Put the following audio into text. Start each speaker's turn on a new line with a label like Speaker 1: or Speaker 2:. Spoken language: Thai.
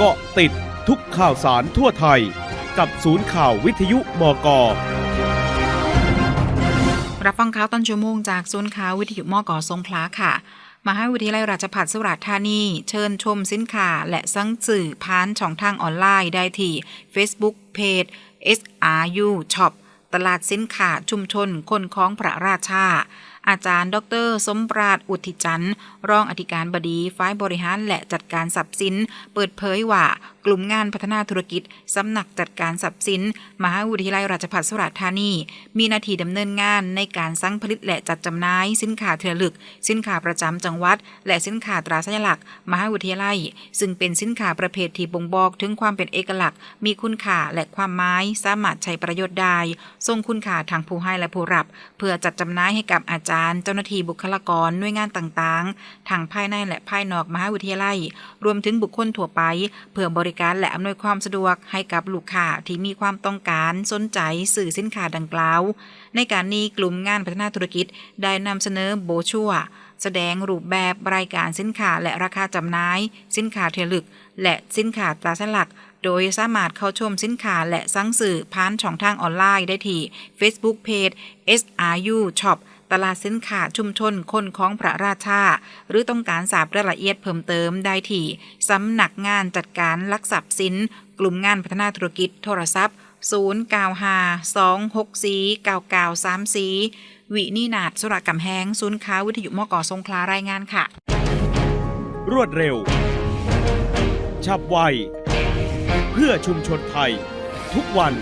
Speaker 1: เกาะติดทุกข่าวสารทั่วไทย กับศูนย์ข่าววิทยุมก
Speaker 2: รับฟังข่าวต้นชั่วโมงจากศูนย์ข่าววิทยุมกสงขลาค่ะมหาวิทยาลัยราชภัฏสุราษฎร์ธานี เชิญชมสินค้าและสั่งสื่อผ่านช่องทางออนไลน์ได้ที่ Facebook Page SRU Shop ตลาดสินค้าชุมชนคนของพระราชา อาจารย์ ดร สมปราดอุทิจันทร์รองอธิการบดีฝ่ายบริหารและจัดการทรัพย์สิน เปิดเผยว่า กลุ่มงานพัฒนาธุรกิจสำนักจัดการทรัพย์สิน มหาวิทยาลัยราชภัฏสุราษฎร์ธานี มีหน้าที่ดำเนินงานในการสั่งผลิตและจัดจำหน่าย สินค้าเทือลึก สินค้าประจำจังหวัด และสินค้าตราสัญลักษณ์ มหาวิทยาลัย ซึ่งเป็นสินค้าประเภทที่บ่งบอกถึงความเป็นเอกลักษณ์ มีคุณค่าและความหมายสามารถใช้ประโยชน์ได้ทรงคุณค่าทางผู้ให้และผู้รับ เพื่อจัดจำหน่ายให้กับอาจารย์เจ้าหน้าที่บุคลากรหน่วยงานต่างๆทางภายในและภายนอกมหาวิทยาลัย รวมถึงบุคคลทั่วไป เพื่อบริการและอำนวยความสะดวกให้กับลูกค้าที่มีความต้องการสนใจสื่อสินค้าดังกล่าว ในการนี้กลุ่มงานพัฒนาธุรกิจได้นำเสนอโบชัวแสดงรูปแบบรายการสินค้าและราคาจำหน่าย สินค้าเทลึก และสินค้าตราสัญลักษณ์โดยสามารถเข้าชมสินค้าและสั่งสื่อผ่านช่องทางออนไลน์ได้ที่ Facebook Page SRU Shop ตลาดสินค้าชุมชนคนของพระราชา หรือต้องการทราบรายละเอียดเพิ่มเติมได้ที่สำนักงานจัดการลักทรัพย์สิน กลุ่มงานพัฒนาธุรกิจโทรศัพท์ 0952649934 วินินาศสุรกำแหงศูนย์ค้าวิทยุมกอสงขลารายงานค่ะ
Speaker 1: รวดเร็ว ฉับไว เพื่อชุมชนไทย ทุกวัน